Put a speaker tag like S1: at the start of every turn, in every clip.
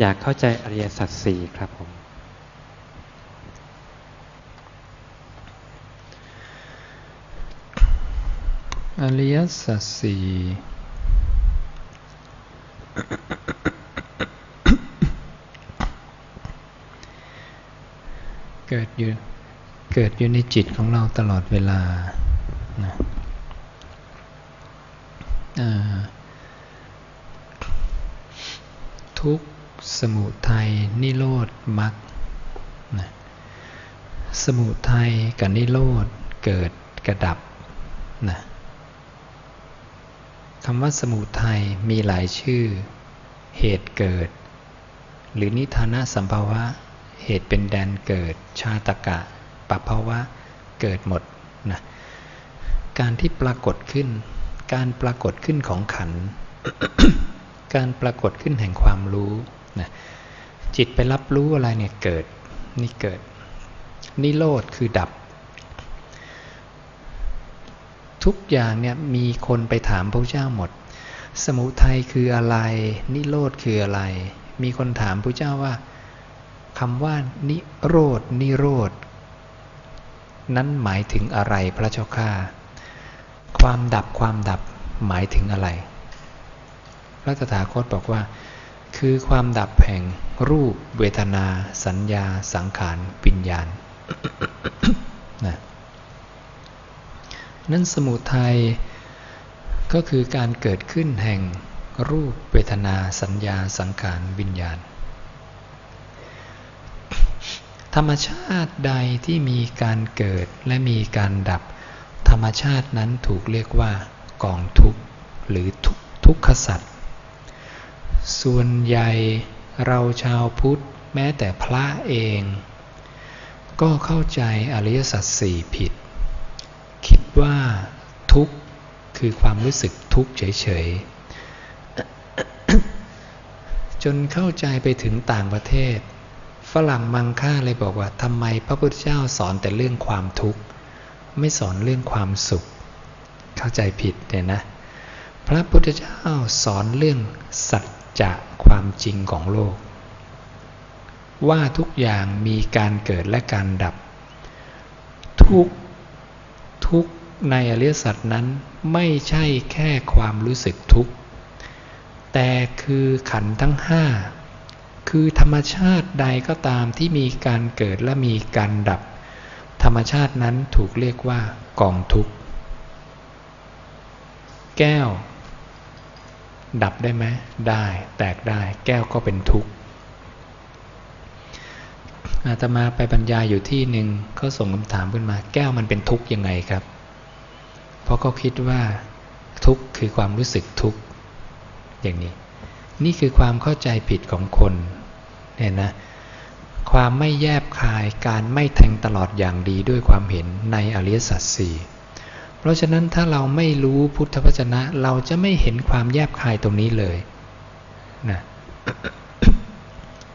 S1: อยากเข้าใจอริยสัจสี่ครับผม
S2: อริยสัจสี่เกิดอยู่เกิดอยู่ในจิตของเราตลอดเวลานะทุก สมุทัยนิโรธมรรคนะสมุทัยกับนิโรธเกิดกระดับนะคำว่าสมุทัยมีหลายชื่อ เหตุเกิด หรือนิทานะสัมภาวะ เหตุเป็นแดนเกิด ชาตกะปัภาวะเกิดหมดนะการที่ปรากฏขึ้น การปรากฏขึ้นของขัน การปรากฏขึ้นแห่งความรู้ นะจิตไปรับรู้อะไรเนี่ยเกิดนี่เกิด นิโรธคือดับ ทุกอย่างเนี่ยมีคนไปถามพระเจ้าหมด สมุทัยคืออะไร นิโรธคืออะไร มีคนถามพระเจ้าว่าคำว่า นิโรธนิโรธนั้นหมายถึงอะไรพระเจ้าข้าความดับความดับหมายถึงอะไร พระตถาคตบอกว่า คือความดับแห่งรูปเวทนา สัญญา สังขารปิญญาณนะนั่นสมุทัยก็คือการเกิดขึ้นแห่งรูปเวทนา สัญญา สังขารวิญญาณ ธรรมชาติใดที่มีการเกิดและมีการดับ ธรรมชาตินั้นถูกเรียกว่ากองทุกข์หรือทุกทุกขสัตว์ ส่วนใหญ่เราชาวพุทธแม้แต่พระเอง ก็เข้าใจอริยสัจสี่ผิด คิดว่าทุกข์คือความรู้สึกทุกข์เฉยๆ จนเข้าใจไปถึงต่างประเทศ ฝรั่งมังค่าเลยบอกว่าทำไมพระพุทธเจ้าสอนแต่เรื่องความทุกข์ ไม่สอนเรื่องความสุข เข้าใจผิดเนี่ยนะ พระพุทธเจ้าสอนเรื่องสัจ จะความจริงของโลก ว่าทุกอย่างมีการเกิดและการดับ ทุกทุกในอริยสัจนั้นไม่ใช่แค่ความรู้สึกทุกข์ แต่คือขันทั้งห้าคือธรรมชาติใดก็ตามที่มีการเกิดและมีการดับ ธรรมชาตินั้นถูกเรียกว่ากองทุกข์ แก้ว ดับได้ไหมได้แตกได้ แก้วก็เป็นทุกข์อาตมาไปบรรยายอยู่ที่หนึ่งเขาส่งคำถามขึ้นมา แก้วมันเป็นทุกข์ยังไงครับ เพราะเขาคิดว่า ทุกข์คือความรู้สึกทุกข์อย่างนี้ นี่คือความเข้าใจผิดของคนเนี่ยนะความไม่แยบคายการไม่แทงตลอดอย่างดีด้วยความเห็นในอริยสัจสี่ ราะฉะนั้นถ้าเราไม่รู้พุทธวจนะ เราจะไม่เห็นความแยบคายตรงนี้เลยนะ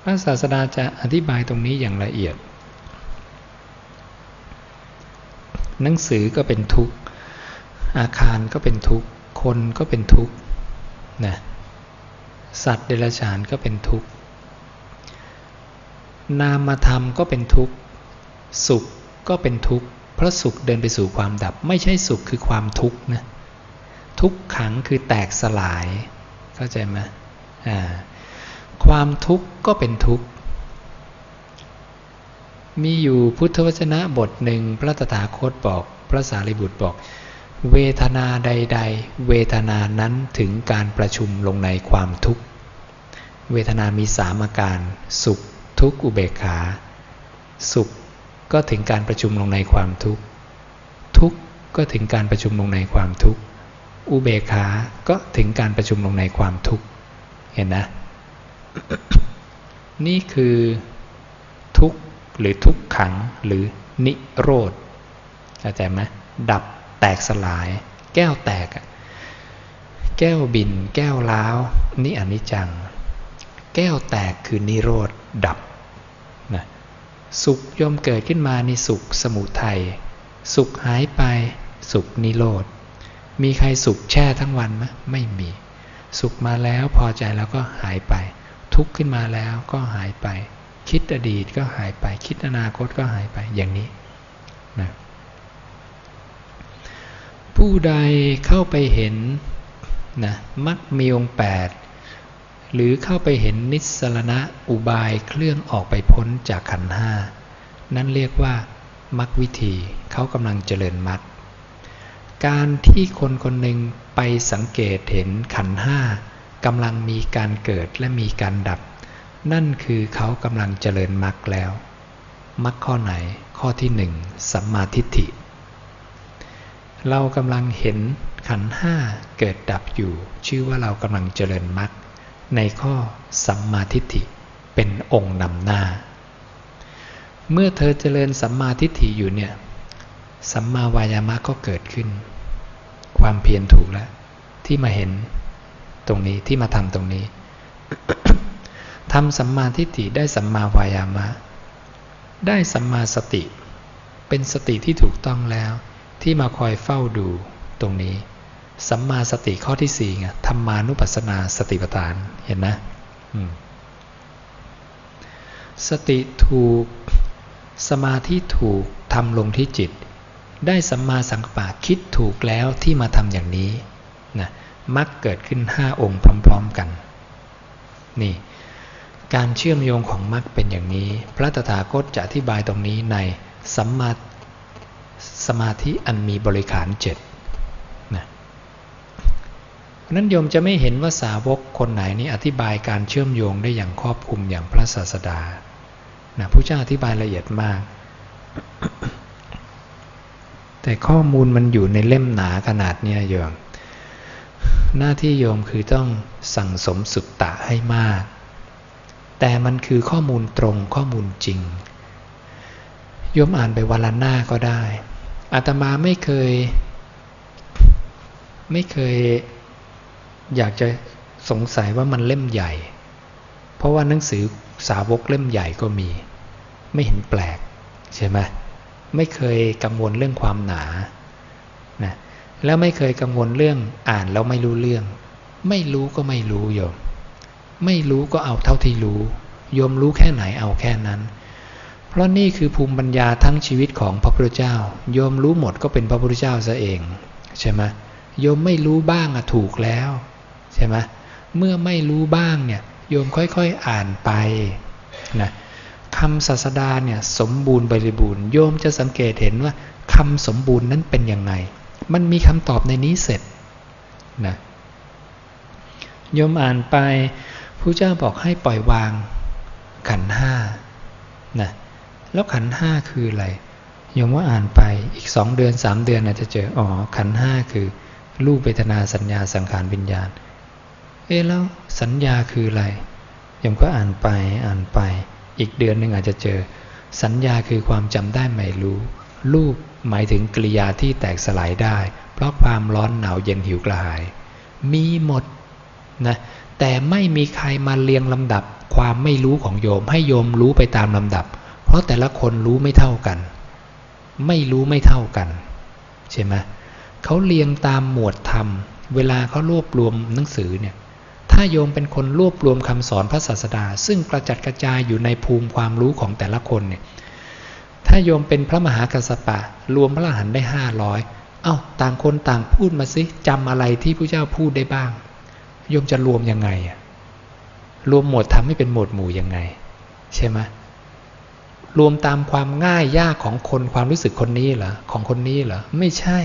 S2: พระศาสดาจะอธิบายตรงนี้อย่างละเอียด หนังสือก็เป็นทุกข์ อาคารก็เป็นทุกข์ คนก็เป็นทุกข์นะสัตว์เดรัจฉานก็เป็นทุกข์ นามธรรมก็เป็นทุกข์ สุขก็เป็นทุกข์ ราะสุขเดินไปสู่ความดับ ไม่ใช่สุขคือความทุกข์นะทุกขังคือแตกสลาย เข้าใจไหมอ่าความทุกข์ก็เป็นทุกข์ มีอยู่พุทธวจนะบทหนึ่งพระตถาคตบอก พระสารีบุตรบอก เวทนาใด ๆ เวทนานั้นถึงการประชุมลงในความทุกข์ เวทนามีสามอาการ สุขทุกข์อุเบกขา สุข ก็ถึงการประชุมลงในความทุกข์ ทุกข์ก็ถึงการประชุมลงในความทุกข์ อุเบกขา ก็ถึงการประชุมลงในความทุกข์ เห็นนะ นี่คือทุกข์หรือทุกขังหรือนิโรธเข้าใจไหมดับแตกสลาย แก้วแตก แก้วบิน แก้วล้าว นี่อนิจจัง แก้วแตกคือนิโรธดับ สุขย่อมเกิดขึ้นมาในสุขสมุทัยสุขหายไป สุขนิโรธมีใครสุขแช่ทั้งวันไหมไม่มี สุขมาแล้วพอใจแล้วก็หายไป ทุกข์ขึ้นมาแล้วก็หายไป คิดอดีตก็หายไป คิดอนาคตก็หายไปอย่างนี้นะผู้ใดเข้าไปเห็นนะมักมีองค์แปด หรือเข้าไปเห็นนิสรณะอุบายเคลื่อนออกไปพ้นจากขันห้านั่นเรียกว่ามักวิธีเขากำลังเจริญมักการที่คนคนหนึ่งไปสังเกตเห็นขันห้ากำลังมีการเกิดและมีการดับ นั่นคือเขากำลังเจริญมักแล้วมักข้อไหนข้อที่หนึ่งสัมมาทิฏฐิ เรากำลังเห็นขันห้าเกิดดับอยู่ ชื่อว่าเรากำลังเจริญมัก ในข้อสัมมาทิฏฐิเป็นองค์นำหน้า เมื่อเธอเจริญสัมมาทิฏฐิอยู่เนี่ย สัมมาวายามะก็เกิดขึ้น ความเพียรถูกแล้ว ที่มาเห็นตรงนี้ที่มาทำตรงนี้ทำสัมมาทิฏฐิได้สัมมาวายามะ ได้สัมมาสติ เป็นสติที่ถูกต้องแล้ว ที่มาคอยเฝ้าดูตรงนี้ สัมมาสติข้อที่สี่ไงธรรมานุปัสสนาสติปัฏฐานเห็นนะสติถูก สมาธิถูกทำลงที่จิต ได้สัมมาสังกปะคิดถูกแล้วที่มาทำอย่างนี้นะมักเกิดขึ้นห้าองค์พร้อม ๆกัน นี่ การเชื่อมโยงของมรรคเป็นอย่างนี้ พระตถาคตจะอธิบายตรงนี้ในสัมมาสมาธิอันมีบริขารเจ็ด นั้นโยมจะไม่เห็นว่าสาวกคนไหนนี้อธิบายการเชื่อมโยงได้อย่างครอบคลุมอย่างพระศาสดานะผู้เจ้าอธิบายละเอียดมาก แต่ข้อมูลมันอยู่ในเล่มหนาขนาดนี้โยม หน้าที่โยมคือต้องสั่งสมสุตตะให้มาก แต่มันคือข้อมูลตรงข้อมูลจริง โยมอ่านไปวันละหน้าก็ได้อาตมาไม่เคย ไม่เคย อยากจะสงสัยว่ามันเล่มใหญ่ เพราะว่าหนังสือสาวกเล่มใหญ่ก็มี ไม่เห็นแปลกใช่ไหมไม่เคยกังวลเรื่องความหนานะแล้วไม่เคยกังวลเรื่องอ่านแล้วไม่รู้เรื่อง ไม่รู้ก็ไม่รู้โยม ไม่รู้ก็เอาเท่าที่รู้โยมรู้แค่ไหนเอาแค่นั้น เพราะนี่คือภูมิปัญญาทั้งชีวิตของพระพุทธเจ้า โยมรู้หมดก็เป็นพระพุทธเจ้าซะเองใช่ไหมโยมไม่รู้บ้างอะถูกแล้ว ใช่ไหมเมื่อไม่รู้บ้างเนี่ยโยมค่อยๆอ่านไปนะคำศาสดาเนี่ยสมบูรณ์บริบูรณ์โยมจะสังเกตเห็นว่าคำสมบูรณ์นั้นเป็นยังไง มันมีคำตอบในนี้เสร็จนะโยมอ่านไปผู้เจ้าบอกให้ปล่อยวางขันห้านะแล้วขันห้าคืออะไรโยมว่าอ่านไปอีกสองเดือนสามเดือนอาจจะเจออ๋อขันห้าคือรูปเวทนาสัญญาสังขารวิญญาณ เอ๊แล้วสัญญาคืออะไรยมก็อ่านไปอ่านไป อีกเดือนหนึ่งอาจจะเจอ สัญญาคือความจำได้ไม่รู้ รูปหมายถึงกริยาที่แตกสลายได้ เพราะความร้อนหนาวเย็นหิวกระหาย มีหมดนะแต่ไม่มีใครมาเรียงลำดับ ความไม่รู้ของโยมให้โยมรู้ไปตามลำดับ เพราะแต่ละคนรู้ไม่เท่ากัน ไม่รู้ไม่เท่ากันใช่ไหมเขาเรียงตามหมวดธรรมเวลาเขารวบรวมหนังสือเนี่ย ถ้าโยมเป็นคนรวบรวมคำสอนพระศาสดา ซึ่งกระจัดกระจายอยู่ในภูมิความรู้ของแต่ละคนเนี่ยถ้าโยมเป็นพระมหากัสปะ รวมพระอรหันต์ได้ห้าร้อยเอา้าต่างคนต่างพูดมาสิจำอะไรที่พระเจ้าพูดได้บ้าง โยมจะรวมยังไงอะรวมหมวดทำให้เป็นหมวดหมู่ยังไง ใช่ไหมรวมตามความง่ายยากของคนความรู้สึกคนนี้เหรอของคนนี้เหรอไม่ใช่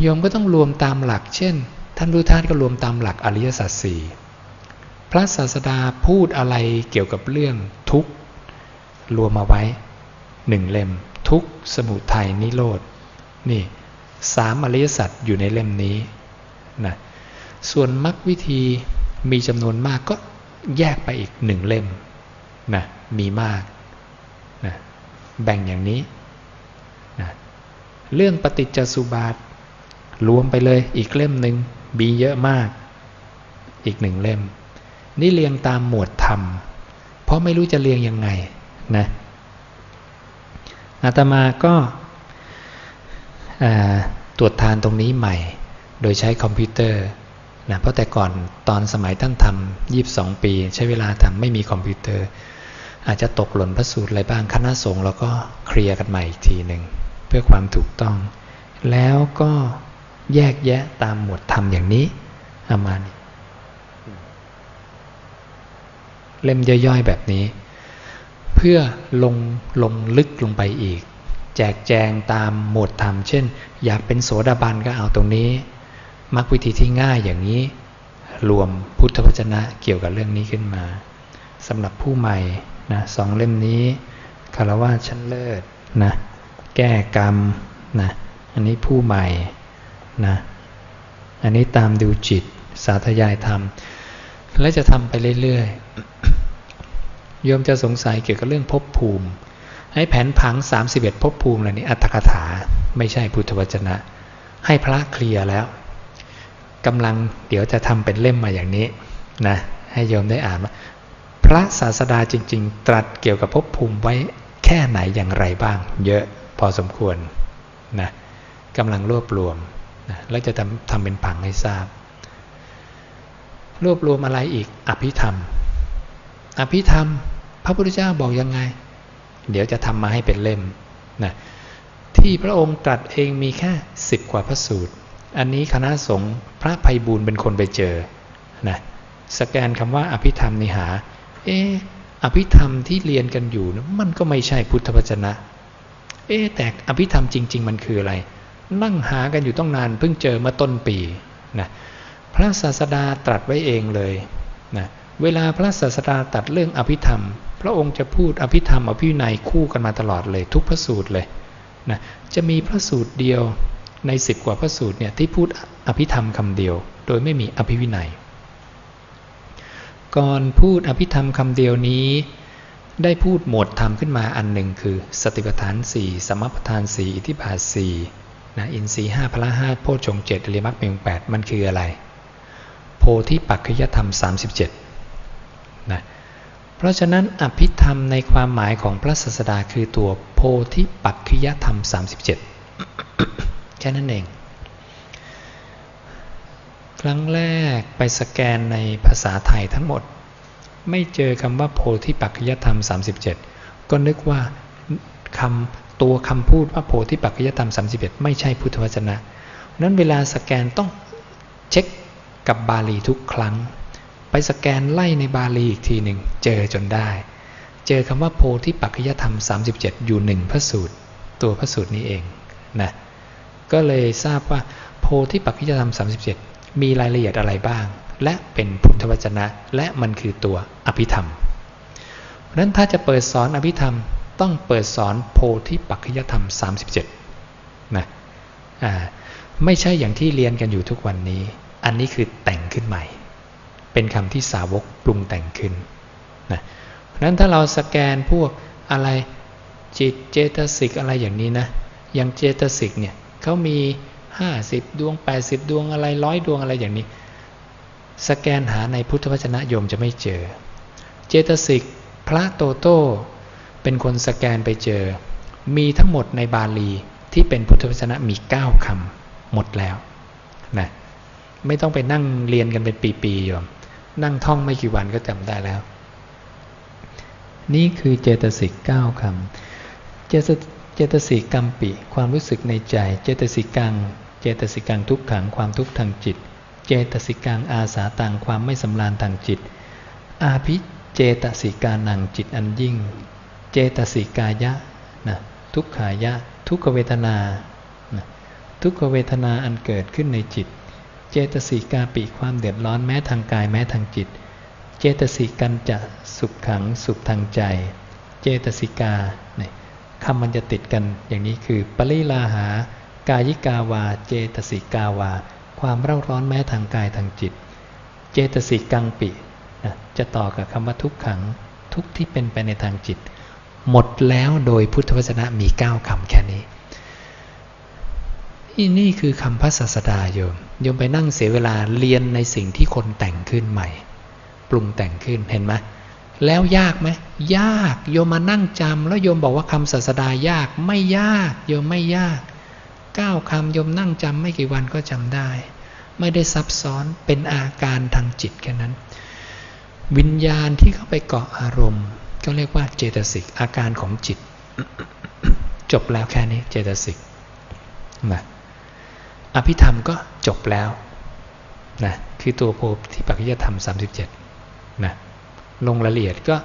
S2: โยมก็ต้องรวมตามหลัก เช่น ท่านรู้ท่านก็รวมตามหลักอริยสัจสี่พระศาสดาพูดอะไรเกี่ยวกับเรื่องทุกข์รวมมาไว้หนึ่งเล่ม ทุกข์สมุทัยนิโรธนี่สามอริยสัจอยู่ในเล่มนี้นะส่วนมรรควิธีมีจำนวนมากก็แยกไปอีกหนึ่งเล่มนะมีมากนะแบ่งอย่างนี้นะเรื่องปฏิจจสุบาทรวมไปเลยอีกเล่มหนึ่ง มีเยอะมาก อีกหนึ่งเล่ม นี่เรียงตามหมวดธรรม เพราะไม่รู้จะเรียงยังไงนะอาตมาก็ตรวจทานตรงนี้ใหม่ โดยใช้คอมพิวเตอร์นะเพราะแต่ก่อนตอนสมัยท่านทำยีบสองปี ใช้เวลาทำไม่มีคอมพิวเตอร์ อาจจะตกหล่นพระสูตรอะไรบ้างคณะสงฆ์แล้วก็เคลียร์กันใหม่อีกทีหนึ่ง เพื่อความถูกต้อง แล้วก็ แยกแยะตามหมวดธรรมอย่างนี้อามานี่เล่มย่อยๆแบบนี้ เพื่อลงลงลึกลงไปอีก แจกแจงตามหมวดธรรม เช่น อยากเป็นโสดาบันก็เอาตรงนี้มรรควิธีที่ง่ายอย่างนี้ รวมพุทธวจนะเกี่ยวกับเรื่องนี้ขึ้นมาสำหรับผู้ใหม่นะสองเล่มนี้คารวะชั้นเลิศนะแก้กรรมนะอันนี้ผู้ใหม่ นะอันนี้ตามดูจิตสาธยายธรรม และจะทำไปเรื่อยๆโยมจะสงสัยเกี่ยวกับเรื่องภพภูมิให้แผนผัง 31ภพภูมิอะไรนี้อัตถกถาไม่ใช่พุทธวจนะ ให้พระเคลียร์แล้วกำลังเดี๋ยวจะทำเป็นเล่มมาอย่างนี้นะให้โยมได้อ่านว่าพระศาสดาจริง ๆ ตรัสเกี่ยวกับภพภูมิไว้แค่ไหนอย่างไรบ้าง เยอะพอสมควรนะกำลังรวบรวม แล้วจะทำทำเป็นผังให้ทราบ รวบรวมอะไรอีกอภิธรรม อภิธรรม พระพุทธเจ้าบอกยังไง เดี๋ยวจะทำมาให้เป็นเล่มนะที่พระองค์ตรัสเองมีแค่สิบกว่าพระสูตร อันนี้คณะสงฆ์พระภัยบูรณ์เป็นคนไปเจอนะสแกนคำว่าอภิธรรมนิหา เอออภิธรรมที่เรียนกันอยู่นะมันก็ไม่ใช่พุทธวจนะ เอแต่อภิธรรมจริง ๆ มันคืออะไร นั่งหากันอยู่ต้องนานเพิ่งเจอมื่อต้นปีนะพระศาสดาตรัสไว้เองเลยนะเวลาพระศาสดาตัดเรื่องอภิธรรม พระองค์จะพูดอภิธรรมอภิวินัยคู่กันมาตลอดเลย ทุกพระสูตรเลยนะจะมีพระสูตรเดียวในสิบกว่าพระสูตรเนี่ยที่พูดอภิธรรมคำเดียว โดยไม่มีอภิวินัย ก่อนพูดอภิธรรมคำเดียวนี้ ได้พูดหมวดธรรมขึ้นมาอันหนึ่งคือ สติปัฏฐานสี่สมปัฏฐานสี่อิทธิบาทสี่ นะอินทรีห้าพละห้าโพชงเจ็ดอริมักเมงแปดมันคืออะไร โพธิปักขยธรรม 37นะเพราะฉะนั้นอภิธรรมในความหมายของพระศาสดาคือตัวโพธิปักขยธรรม 37 แค่นั้นเอง ครั้งแรกไปสแกนในภาษาไทยทั้งหมด ไม่เจอคำว่าโพธิปักขยธรรม 37 ก็นึกว่าคำ ตัวคำพูดว่าโพธิปักขิยธรรม 31 ไม่ใช่พุทธวจนะนั้นเวลาสแกนต้องเช็คกับบาลีทุกครั้ง ไปสแกนไล่ในบาลีอีกทีหนึ่งเจอจนได้ เจอคำว่าโพธิปักขิยธรรม 37 อยู่หนึ่งพระสูตร ตัวพระสูตรนี้เองนะก็เลยทราบว่าโพธิปักขิยธรรม 37 มีรายละเอียดอะไรบ้าง และเป็นพุทธวจนะ และมันคือตัวอภิธรรมเพราะนั้นถ้าจะเปิดสอนอภิธรรม ต้องเปิดสอนโพธิปักขิยธรรม 37นะอ่าไม่ใช่อย่างที่เรียนกันอยู่ทุกวันนี้ อันนี้คือแต่งขึ้นใหม่ เป็นคำที่สาวกปรุงแต่งขึ้นนะเพราะนั้นถ้าเราสแกนพวกอะไรจิตเจตสิกอะไรอย่างนี้นะ อย่างเจตสิกเนี่ยเขามี 50 ดวง 80 ดวงอะไรร้อยดวงอะไรอย่างนี้ สแกนหาในพุทธวจนะโยมจะไม่เจอ เจตสิกพระโตโต้ เป็นคนสแกนไปเจอ มีทั้งหมดในบาลีที่เป็นพุทธวจนะมี 9คำหมดแล้วนะไม่ต้องไปนั่งเรียนกันเป็นปีๆโยมนั่งท่องไม่กี่วันก็จำได้แล้ว นี่คือเจตสิก9คำเจตเจตสิกกัมปิ ความรู้สึกในใจ เจตสิกัง เจตสิกังทุกขังความทุกข์ทางจิต เจตสิกังอาสาตังความไม่สำราญทางจิต อาภิเจตสิกานังจิตอันยิ่ง เจตสิกายะนะทุกขายะ ทุกขเวทนานะทุกขเวทนาอันเกิดขึ้นในจิต เจตสิกาปิความเดือดร้อนแม้ทางกายแม้ทางจิต เจตสิกันจะสุขขังสุขทางใจ เจตสิกาเนี่ยคำมันจะติดกันอย่างนี้คือ ปริลาหากายิกาวา เจตสิกาวา ความเร่าร้อนแม้ทางกายทางจิต เจตสิกังปินะจะต่อกับคำว่าทุกขังทุกที่เป็นไปในทางจิต หมดแล้วโดยพุทธวจนะมีเก้าคำแค่นี้นี่คือคำพระศาสดาโยมโยมไปนั่งเสียเวลาเรียนในสิ่งที่คนแต่งขึ้นใหม่ ปรุงแต่งขึ้นเห็นไหมแล้วยากไหมยากโยมมานั่งจำแล้วโยมบอกว่าคำศาสดายากไม่ยากโยมไม่ยากเก้าคำโยมนั่งจำไม่กี่วันก็จำได้ ไม่ได้ซับซ้อนเป็นอาการทางจิตแค่นั้น วิญญาณที่เข้าไปเกาะอารมณ์ ก็เรียกว่าเจตสิกอาการของจิต จบแล้วแค่นี้เจตสิกนะอภิธรรมก็จบแล้วนะคือตัวโพธิปัจจธรรม 37นะลงรายละเอียดก็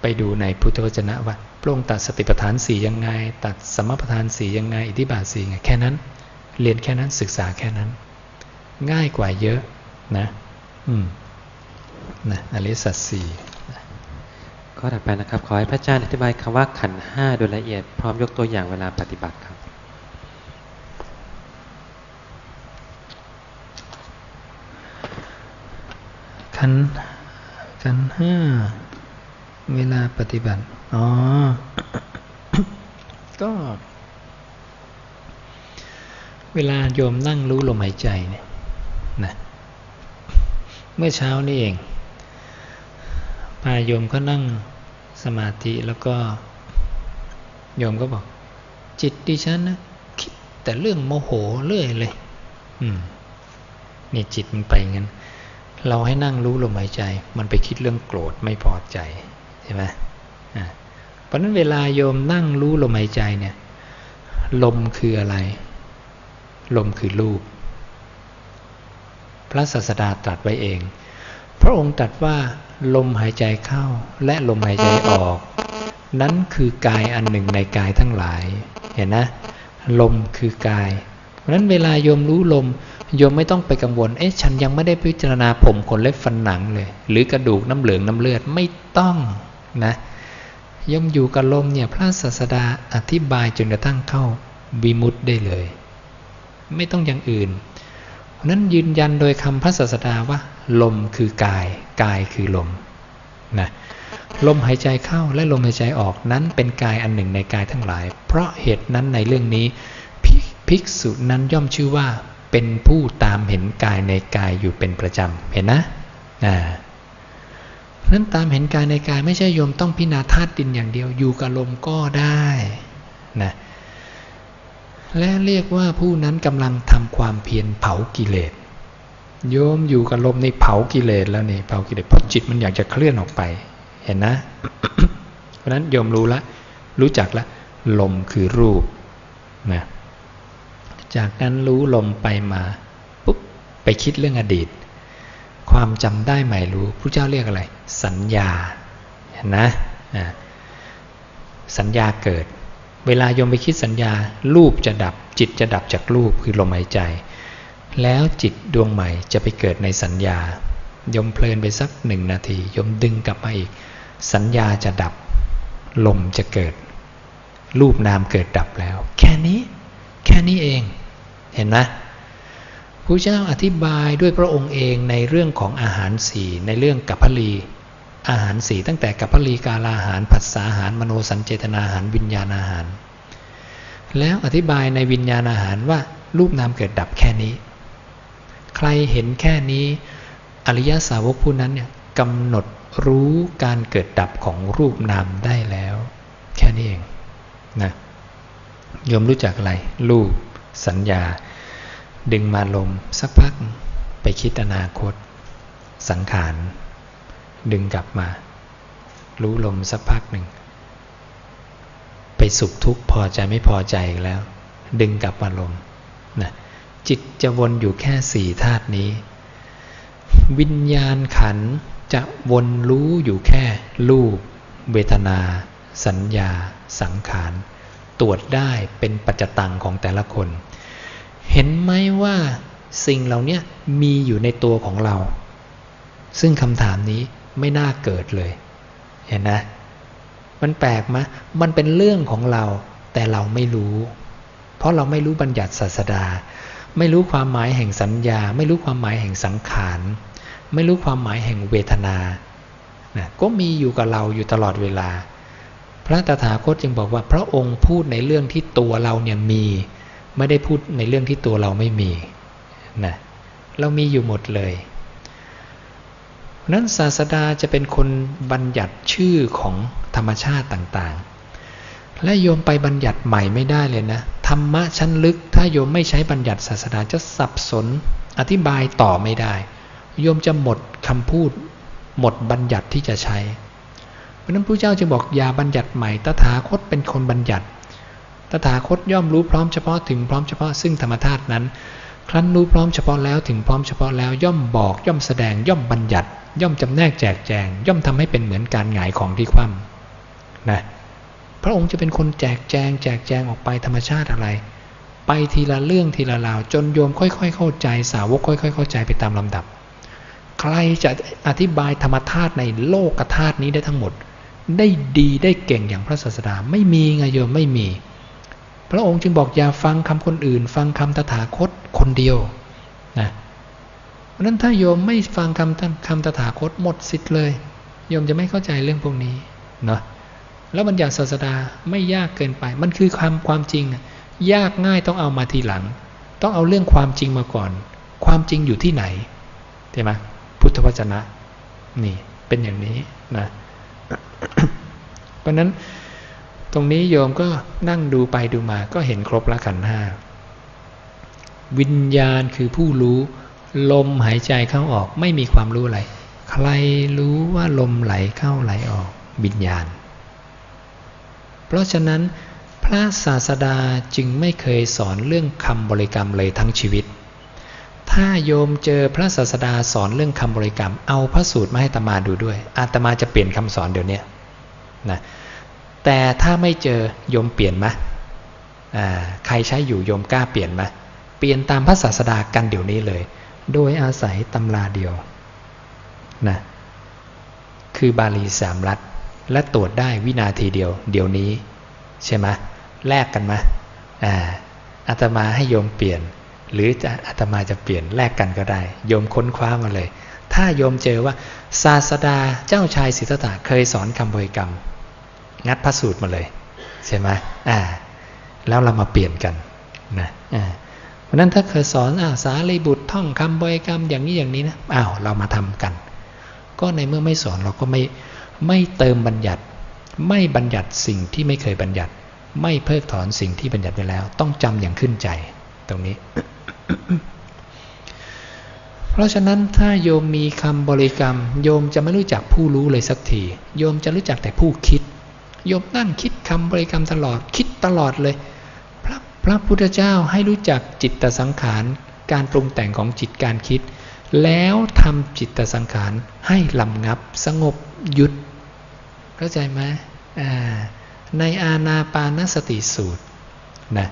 S2: ไปดูในพุทธวจนะว่าพระองค์ตัดสติปัฏฐานสี่ยังไง ตัดสมปัฏฐานสี่ยังไง อิทธิบาทสี่ไงแค่นั้น เรียนแค่นั้นศึกษาแค่นั้น ง่ายกว่าเยอะนะ อืมนะอริสัตสี่
S1: ข้อถัดไปนะครับ ขอให้พระอาจารย์อธิบายคำว่าขันห้าโดยละเอียดพร้อมยกตัวอย่างเวลาปฏิบัติครับ
S2: ขันขันห้าเวลาปฏิบัติ อ๋อ ก็ เวลาโยมนั่งรู้ลมหายใจเนี่ยนะเมื่อเช้านี่เองพาโยมก็นั่ง สมาธิแล้วก็โยมก็บอก จิตดิฉันนะคิดแต่เรื่องโมโหเรื่อยเลย อืม นี่จิตมันไปงั้น เราให้นั่งรู้ลมหายใจ มันไปคิดเรื่องโกรธไม่พอใจใช่ไหมอ่าเพราะนั้นเวลาโยมนั่งรู้ลมหายใจเนี่ย ลมคืออะไร ลมคือรูป พระศาสดาตรัสไว้เอง พระองค์ตรัสว่า ลมหายใจเข้าและลมหายใจออก นั้นคือกายอันหนึ่งในกายทั้งหลาย เห็นนะ ลมคือกาย เพราะนั้นเวลาโยมรู้ลมโยมไม่ต้องไปกังวล เอ๊ะฉันยังไม่ได้พิจารณาผมขนเล็บฟันหนังเลย หรือกระดูกน้ำเหลืองน้ำเลือดไม่ต้องนะย่อมอยู่กับลมเนี่ยพระศาสดาอธิบายจนกระทั่งเข้าวิมุตได้เลย ไม่ต้องอย่างอื่นเพราะนั้นยืนยันโดยคำพระศาสดาว่า ลมคือกาย กายคือลมนะลมหายใจเข้าและลมหายใจออกนั้นเป็นกายอันหนึ่งในกายทั้งหลาย เพราะเหตุนั้นในเรื่องนี้ภิภิกษุนั้นย่อมชื่อว่าเป็นผู้ตามเห็นกายในกายอยู่เป็นประจำเห็นนะอ่านั้นตามเห็นกายในกายไม่ใช่โยมต้องพิจารณาธาตุดินอย่างเดียวอยู่กับลมก็ได้นะและเรียกว่าผู้นั้นกำลังทำความเพียรเผากิเลส โยมอยู่กับลมในเผากิเลสแล้วนี่เผากิเลสเพราะจิตมันอยากจะเคลื่อนออกไป เห็นนะ เพราะนั้นโยมรู้ละ รู้จักละ ลมคือรูปนะจากนั้นรู้ลมไปมาปุ๊บไปคิดเรื่องอดีต ความจำได้ใหม่รู้พระเจ้าเรียกอะไร สัญญาเห็นนะสัญญาเกิด เวลาโยมไปคิดสัญญา รูปจะดับจิตจะดับจากรูปคือลมหายใจ แล้วจิตดวงใหม่จะไปเกิดในสัญญายมเพลินไปสักหนึ่งนาทียมดึงกลับมาอีก สัญญาจะดับ ลมจะเกิด รูปนามเกิดดับแล้ว แค่นี้ แค่นี้เอง เห็นไหมพระเจ้าอธิบายด้วยพระองค์เองในเรื่องของอาหารสีในเรื่องกัพพลี อาหารสีตั้งแต่กัพพลีกาลาอาหารผัสสาอาหารมโนสัญเจตนาอาหารวิญญาณอาหาร แล้วอธิบายในวิญญาณอาหารว่ารูปนามเกิดดับแค่นี้ ใครเห็นแค่นี้ อริยสาวกผู้นั้นเนี่ยกำหนดรู้การเกิดดับของรูปนามได้แล้ว แค่นี้เองนะโยมรู้จักอะไร รูป สัญญา ดึงมาลมสักพัก ไปคิดอนาคต สังขาร ดึงกลับมา รู้ลมสักพักหนึ่ง ไปสุขทุกข์พอใจไม่พอใจอีกแล้ว ดึงกลับมาลมนะ จิตจะวนอยู่แค่สี่ธาตุนี้ วิญญาณขันจะวนรู้อยู่แค่รูป เวทนา สัญญา สังขาร ตรวจได้เป็นปัจจตังของแต่ละคน เห็นไหมว่าสิ่งเหล่านี้มีอยู่ในตัวของเรา ซึ่งคำถามนี้ไม่น่าเกิดเลย เห็นนะ มันแปลกไหมมันเป็นเรื่องของเราแต่เราไม่รู้ เพราะเราไม่รู้บัญญัติศาสดา ไม่รู้ความหมายแห่งสัญญา ไม่รู้ความหมายแห่งสังขาร ไม่รู้ความหมายแห่งเวทนานะก็มีอยู่กับเราอยู่ตลอดเวลา พระตถาคตจึงบอกว่าพระองค์พูดในเรื่องที่ตัวเราเนี่ยมี ไม่ได้พูดในเรื่องที่ตัวเราไม่มีนะเรามีอยู่หมดเลยนั้นศาสดาจะเป็นคนบัญญัติชื่อของธรรมชาติต่างๆ และโยมไปบัญญัติใหม่ไม่ได้เลยนะ ธรรมะชั้นลึก ถ้าโยมไม่ใช้บัญญัติศาสดาจะสับสน อธิบายต่อไม่ได้ โยมจะหมดคำพูด หมดบัญญัติที่จะใช้ เพราะนั้นพระเจ้าจึงบอกอย่าบัญญัติใหม่ ตถาคตเป็นคนบัญญัติ ตถาคตย่อมรู้พร้อมเฉพาะถึงพร้อมเฉพาะซึ่งธรรมธาตุนั้น ครั้นรู้พร้อมเฉพาะแล้วถึงพร้อมเฉพาะแล้วย่อมบอกย่อมแสดงย่อมบัญญัติ ย่อมจำแนกแจกแจง ย่อมทำให้เป็นเหมือนการหงายของที่คว่ำนะ พระองค์จะเป็นคนแจกแจง แจกแจงออกไปธรรมชาติอะไร ไปทีละเรื่องทีละราว จนโยมค่อยๆ เข้าใจ สาวกค่อย ๆ เข้าใจไปตามลำดับ ใครจะอธิบายธรรมธาตุในโลกธาตุนี้ได้ทั้งหมด ได้ดีได้เก่งอย่างพระศาสดาไม่มีไงโยมไม่มี พระองค์จึงบอกอย่าฟังคำคนอื่น ฟังคำตถาคตคนเดียวนะเพราะนั้นถ้าโยมไม่ฟังคำคำตถาคตหมดสิทธิ์เลยโยมจะไม่เข้าใจเรื่องพวกนี้เนาะ แล้วบัญญัติศาสดาไม่ยากเกินไป มันคือความความจริง ยากง่ายต้องเอามาทีหลัง ต้องเอาเรื่องความจริงมาก่อน ความจริงอยู่ที่ไหนใช่ไหมพุทธวจนะ นี่เป็นอย่างนี้นะเพราะนั้นตรงนี้โยมก็นั่งดูไปดูมาก็เห็นครบละขันห้าวิญญาณคือผู้รู้ ลมหายใจเข้าออกไม่มีความรู้อะไร ใครรู้ว่าลมไหลเข้าไหลออกวิญญาณ เพราะฉะนั้นพระศาสดาจึงไม่เคยสอนเรื่องคำบริกรรมเลยทั้งชีวิต ถ้าโยมเจอพระศาสดาสอนเรื่องคำบริกรรม เอาพระสูตรมาให้ตมาดูด้วย อาตมาจะเปลี่ยนคำสอนเดี๋ยวนี้นะแต่ถ้าไม่เจอโยมเปลี่ยนไหมใครใช้อยู่โยมกล้าเปลี่ยนไหมเปลี่ยนตามพระศาสดากันเดี๋ยวนี้เลย โดยอาศัยตำราเดียวนะคือบาลีสามรัฐ และตรวจได้วินาทีเดียว เดี๋ยวนี้ ใช่ไหมแลกกันไหมอ่าอาตมาให้โยมเปลี่ยน หรือจะอาตมาจะเปลี่ยนแลกกันก็ได้ โยมค้นคว้ามาเลย ถ้าโยมเจอว่าศาสดาเจ้าชายสิทธัตถะเคยสอนคำบริกรรม งัดพระสูตรมาเลยใช่ไหมอ่า แล้วเรามาเปลี่ยนกันนะอ่าเพราะนั้นถ้าเคยสอนอาสาลีบุตรท่องคำบริกรรมอย่างนี้อย่างนี้นะอ้าวเรามาทำกัน ก็ในเมื่อไม่สอนเราก็ไม่ ไม่เติมบัญญัติ ไม่บัญญัติสิ่งที่ไม่เคยบัญญัติ ไม่เพิกถอนสิ่งที่บัญญัติไปแล้ว ต้องจำอย่างขึ้นใจตรงนี้ เพราะฉะนั้นถ้าโยมมีคำบริกรรม โยมจะไม่รู้จักผู้รู้เลยสักที โยมจะรู้จักแต่ผู้คิด โยมนั่งคิดคำบริกรรมตลอด คิดตลอดเลย พระพระพุทธเจ้าให้รู้จักจิตตสังขาร การปรุงแต่งของจิตการคิดแล้วทำจิตตสังขารให้ลำงับสงบหยุด เข้าใจไหมในอาณาปานสติสูตรนะ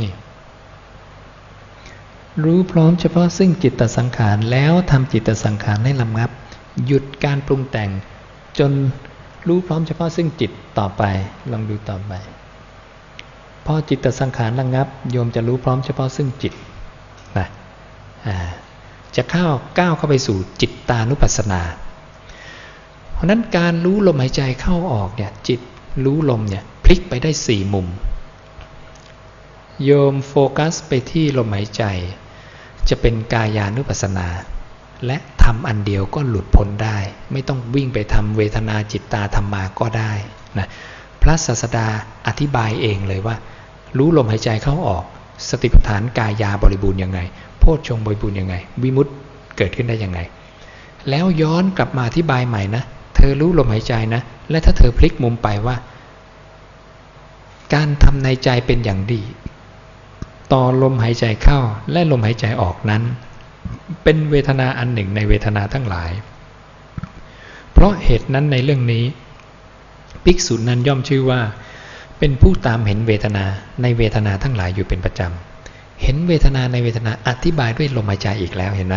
S2: นี่รู้พร้อมเฉพาะซึ่งจิตตสังขารแล้วทำจิตตสังขารให้ลำงับ หยุดการปรุงแต่ง จนรู้พร้อมเฉพาะซึ่งจิตต่อไปลองดูต่อไปพอจิตตสังขารระงับ โยมจะรู้พร้อมเฉพาะซึ่งจิตนะจะเข้าก้าวเข้าไปสู่จิตตานุปัสสนา เพราะนั้นการรู้ลมหายใจเข้าออกเนี่ยจิตรู้ลมเนี่ยพลิกไปได้สี่มุม โยมโฟกัสไปที่ลมหายใจ จะเป็นกายานุปัสสนา และทำอันเดียวก็หลุดพ้นได้ ไม่ต้องวิ่งไปทำเวทนาจิตตาธรรมาก็ได้นะพระศาสดาอธิบายเองเลยว่า รู้ลมหายใจเข้าออก สติปัฏฐานกายาบริบูรณ์ยังไง โพชฌงบริบูรณ์ยังไง วิมุตต์เกิดขึ้นได้ยังไง แล้วย้อนกลับมาอธิบายใหม่นะ อรู้ลมหายใจนะ และถ้าเธอพลิกมุมไปว่า การทำในใจเป็นอย่างดี ต่อลมหายใจเข้าและลมหายใจออกนั้น เป็นเวทนาอันหนึ่งในเวทนาทั้งหลาย เพราะเหตุนั้นในเรื่องนี้ภิกษุนั้นย่อมชื่อว่า เป็นผู้ตามเห็นเวทนาในเวทนาทั้งหลายอยู่เป็นประจำ เห็นเวทนาในเวทนาอธิบายด้วยลมหายใจอีกแล้วเห็นไหม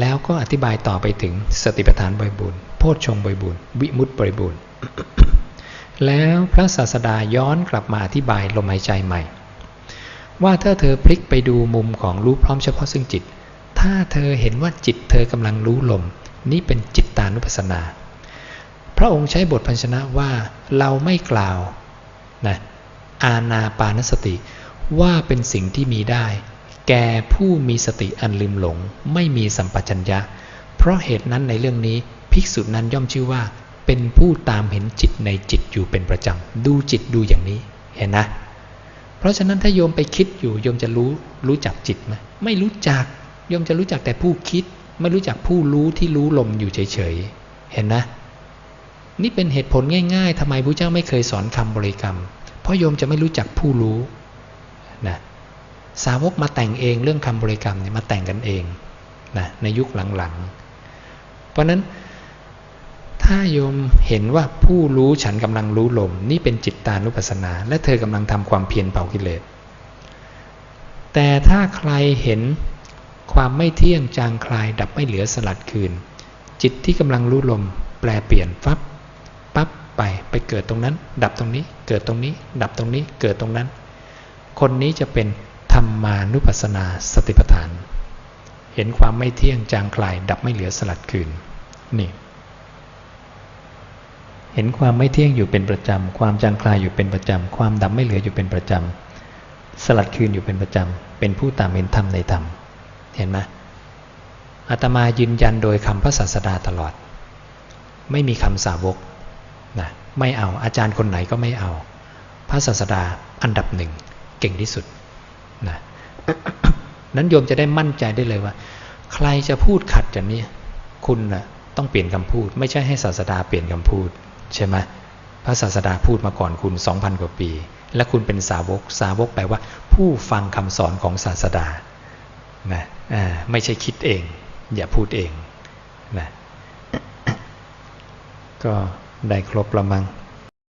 S2: แล้วก็อธิบายต่อไปถึงสติปัฏฐานบริบูรณ์ พชฌงบริบูรณ์ วิมุตติบริบูรณ์ แล้วพระศาสดาย้อนกลับมาอธิบายลมหายใจใหม่ ว่าถ้าเธอพลิกไปดูมุมของรู้พร้อมเฉพาะซึ่งจิต ถ้าเธอเห็นว่าจิตเธอกำลังรู้ลม นี่เป็นจิตตานุปัสสนา พระองค์ใช้บทพันชนะว่าเราไม่กล่าวนะอาณาปานสติว่าเป็นสิ่งที่มีได้ แก่ผู้มีสติอันลืมหลง ไม่มีสัมปชัญญะ เพราะเหตุนั้นในเรื่องนี้ ภิกษุนั้นย่อมชื่อว่า เป็นผู้ตามเห็นจิตในจิตอยู่เป็นประจำ ดูจิตดูอย่างนี้เห็นนะ เพราะฉะนั้นถ้าโยมไปคิดอยู่โยมจะรู้รู้จักจิตไหมไม่รู้จักโยมจะรู้จักแต่ผู้คิด ไม่รู้จักผู้รู้ที่รู้ลมอยู่เฉยๆเห็นนะ นี่เป็นเหตุผลง่าย ๆทำไมพระเจ้าไม่เคยสอนคำบริกรรม เพราะโยมจะไม่รู้จักผู้รู้นะสาวกมาแต่งเองเรื่องคำบริกรรมเนี่ยมาแต่งกันเองนะในยุคหลังๆ เพราะนั้น ถ้าโยมเห็นว่าผู้รู้ฉันกำลังรู้ลม นี่เป็นจิตตานุปัสสนา และเธอกำลังทำความเพียรเผากิเลส แต่ถ้าใครเห็นความไม่เที่ยงจางคลายดับไม่เหลือสลัดคืน จิตที่กำลังรู้ลม แปลเปลี่ยนฟับปั๊บไปไปเกิดตรงนั้น ดับตรงนี้ เกิดตรงนี้ ดับตรงนี้เกิดตรงนั้น คนนี้จะเป็นธรรมานุปัสสนาสติปัฏฐาน เห็นความไม่เที่ยงจางคลาย ดับไม่เหลือสลัดคืนนี่ เห็นความไม่เที่ยงอยู่เป็นประจำ ความจางคลายอยู่เป็นประจำ ความดับไม่เหลืออยู่เป็นประจำ สลัดคืนอยู่เป็นประจำ เป็นผู้ตามเห็นธรรมในธรรม เห็นไหมอาตมายืนยันโดยคำพระศาสดาตลอด ไม่มีคำสาวกนะไม่เอาอาจารย์คนไหนก็ไม่เอา พระศาสดาอันดับหนึ่งเก่งที่สุดนะนั้นโยมจะได้มั่นใจได้เลยว่า ใครจะพูดขัดจากนี้คุณนะ่ะต้องเปลี่ยนคำพูด ไม่ใช่ให้ศาสดาเปลี่ยนคำพูด ใช่ไหมพระศาสดาพูดมาก่อนคุณ2,000 กว่าปี และคุณเป็นสาวกสาวกแปลว่า ผู้ฟังคำสอนของศาสดานะไม่ใช่คิดเอง อย่าพูดเองนะก็ได้ครบละมัง